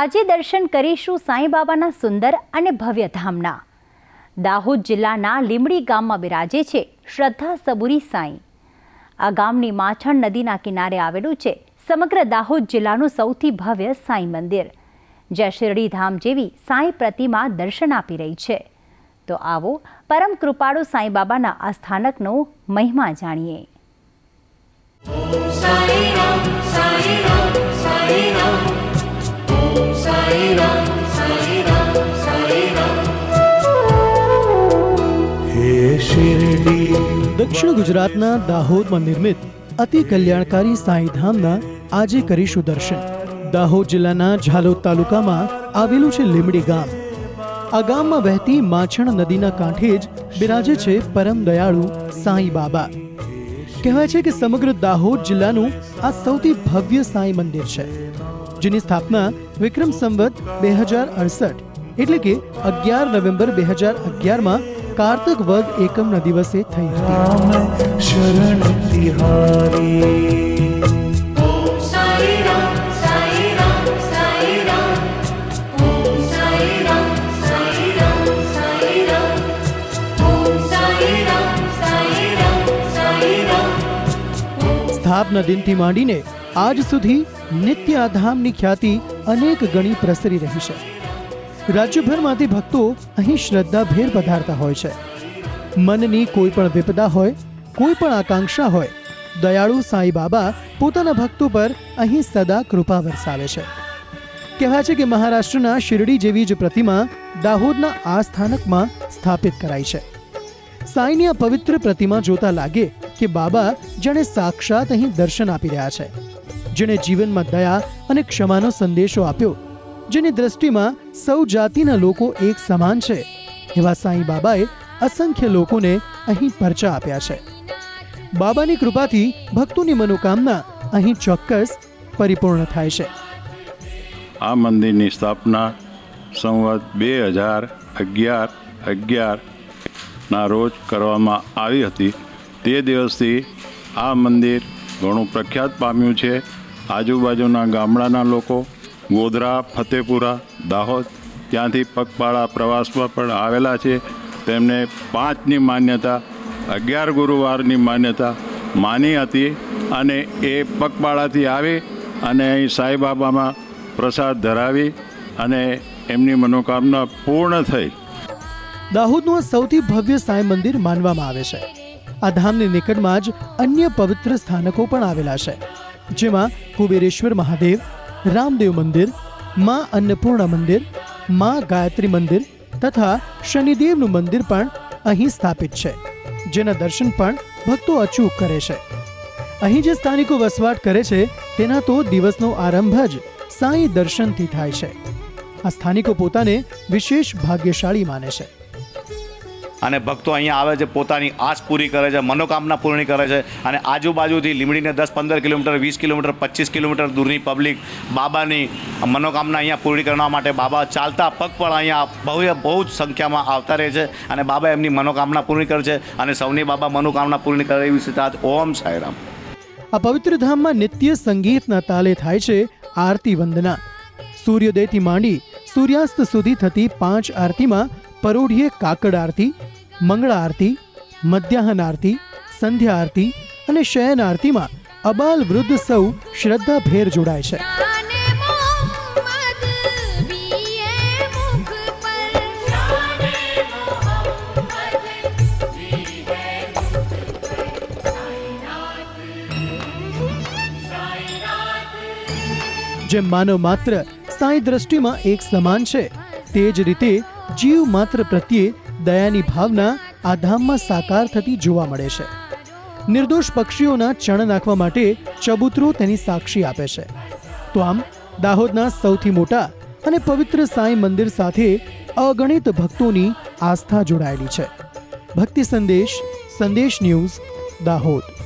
આજે દર્શન કરીશું સાંઈ બાબાના સુંદર અને ભવ્ય ધામના. દાહોદ જિલ્લાના લીમડી ગામમાં બિરાજે છે શ્રદ્ધા સબુરી સાંઈ. આ ગામની માછણ નદીના કિનારે આવેલું છે સમગ્ર દાહોદ જિલ્લાનું સૌથી ભવ્ય સાંઈ મંદિર. જે શિરડીધામ જેવી સાંઈ પ્રતિમા દર્શન આપી રહી છે. તો આવો પરમ કૃપાળુ સાંઈ બાબાના આ સ્થાનકનો મહિમા જાણીએ. Sai Ram, Sai Ram, Sai દક્ષિણ ગુજરાતના દાહોદમાં નિર્મિત અતિ કલ્યાણકારી સાંઈધામના આજે કરીશું દર્શન. દાહોદ જિલ્લાના ઝાલોદ તાલુકામાં આવેલું છે લીમડી ગામ. આ ગામમાં વહેતી માછણ નદીના કાંઠે જ બિરાજે છે પરમ દયાળુ સાંઈ બાબા. કહેવાય છે કે સમગ્ર દાહોદ જિલ્લાનું આ સૌથી ભવ્ય સાંઈ મંદિર છે. જેની સ્થાપના વિક્રમ સંવત બે હજાર અડસઠ એટલે કે અગિયાર નવેમ્બર બે હજાર અગિયારમાં કાર્તક વદ એકમના દિવસે થઈ હતી રામ શરણ તિહારી Om Sai Ram, Sai Ram, Sai Ram. Om Sai Ram, Sai Ram, Sai Ram. Om Sai Ram, Sai Ram, Sai Ram. સ્થાપના દિનથી માંડીને આજ સુધી નિત્ય આ ધામની ખ્યાતિ અનેક ગણી પ્રસરી રહી છે. રાજ્યભરમાંથી ભક્તો અહીં શ્રદ્ધાભેર પધારતા હોય છે. મનની કોઈ પણ વિપદા હોય, કોઈ પણ આકાંક્ષા હોય, દયાળુ સાંઈ બાબા પોતાના ભક્તો પર અહીં સદા કૃપા વરસાવે છે. કહેવાય છે કે મહારાષ્ટ્રના શિરડી જેવી જ પ્રતિમા દાહોદના આ સ્થાનકમાં સ્થાપિત કરાઈ છે. સાંઈની આ પવિત્ર પ્રતિમા જોતા લાગે કે બાબા જાણે સાક્ષાત અહીં દર્શન આપી રહ્યા છે. જેણે જીવનમાં દયા અને ક્ષમાનો સંદેશો આપ્યો, જેની દ્રષ્ટિમાં સૌ જાતિના લોકો એક સમાન છે, એવા સાંઈ બાબાએ અસંખ્ય લોકોને અહીં પરચા આપ્યા છે. બાબાની કૃપાથી ભક્તોની મનોકામના અહીં ચોક્કસ પરિપૂર્ણ થાય છે. આ મંદિરની સ્થાપના સંવત બે હજાર અગિયાર અગિયારના રોજ કરવામાં આવી હતી. તે દિવસથી આ મંદિર ઘણું પ્રખ્યાત પામ્યું છે. આજુબાજુના ગામડાના લોકો, ગોધરા, ફતેપુરા, દાહોદ ત્યાંથી પગપાળા પ્રવાસમાં પણ આવેલા છે. તેમને પાંચની માન્યતા, અગિયાર ગુરુવારની માન્યતા માની હતી અને એ પગપાળાથી આવી અને અહીં સાંઈબાબામાં પ્રસાદ ધરાવી અને એમની મનોકામના પૂર્ણ થઈ. દાહોદનું સૌથી ભવ્ય સાંઈ મંદિર માનવામાં આવે છે. આ ધામની નિકટમાં જ અન્ય પવિત્ર સ્થાનકો પણ આવેલા છે. જેમાં કુબેરેશ્વર મહાદેવ, રામદેવ મંદિર, માં અન્નપૂર્ણા મંદિર, માં ગાયત્રી મંદિર તથા શનિદેવનું મંદિર પણ અહીં સ્થાપિત છે, જેના દર્શન પણ ભક્તો અચૂક કરે છે. અહીં જે સ્થાનિકો વસવાટ કરે છે, તેના તો દિવસનો આરંભ જ સાંઈ દર્શનથી થાય છે. આ સ્થાનિકો પોતાને વિશેષ ભાગ્યશાળી માને છે. અને ભક્તો અહીંયા આવે છે, પોતાની આશ પૂરી કરે છે, મનોકામના પૂર્ણ કરે છે અને આજુબાજુથી લીમડીને દસ પંદર કિલોમીટર, વીસ કિલોમીટર, પચીસ કિલોમીટર દૂરની પબ્લિક બાબાની મનોકામના અહીંયા પૂરી કરવા માટે બાબા ચાલતા પગ પણ અહીંયા ભવ્ય, બહુ જ સંખ્યામાં આવતા રહે છે અને બાબા એમની મનોકામના પૂર્ણ કરે છે અને સૌની બાબા મનોકામના પૂર્ણ કરે એવી સિદ્ધાર્થ ઓમ સાંઈરામ. આ પવિત્ર ધામમાં નિત્ય સંગીતના તાલે થાય છે આરતી વંદના. સૂર્યોદયથી માંડી સૂર્યાસ્ત સુધી થતી પાંચ આરતીમાં પરોઢીએ કાકડ આરતી મંગળા આરતી મધ્યાહન આરતી સંધ્યા આરતી અને શયન આરતીમાં અબાલ વૃદ્ધ સૌ શ્રદ્ધાભેર જોડાય છે. જેમ માનવ માત્ર સાંઈ દ્રષ્ટિમાં એક સમાન છે તે જ રીતે જીવ માત્ર પ્રત્યે દયાની ભાવના આ ધામમાં સાકાર થતી જોવા મળે છે. નિર્દોષ પક્ષીઓના ચણ નાખવા માટે ચબૂતરો તેની સાક્ષી આપે છે. તો આમ, દાહોદના સૌથી મોટા અને પવિત્ર સાંઈ મંદિર સાથે અગણિત ભક્તોની આસ્થા જોડાયેલી છે. ભક્તિ સંદેશ સંદેશ ન્યૂઝ, દાહોદ.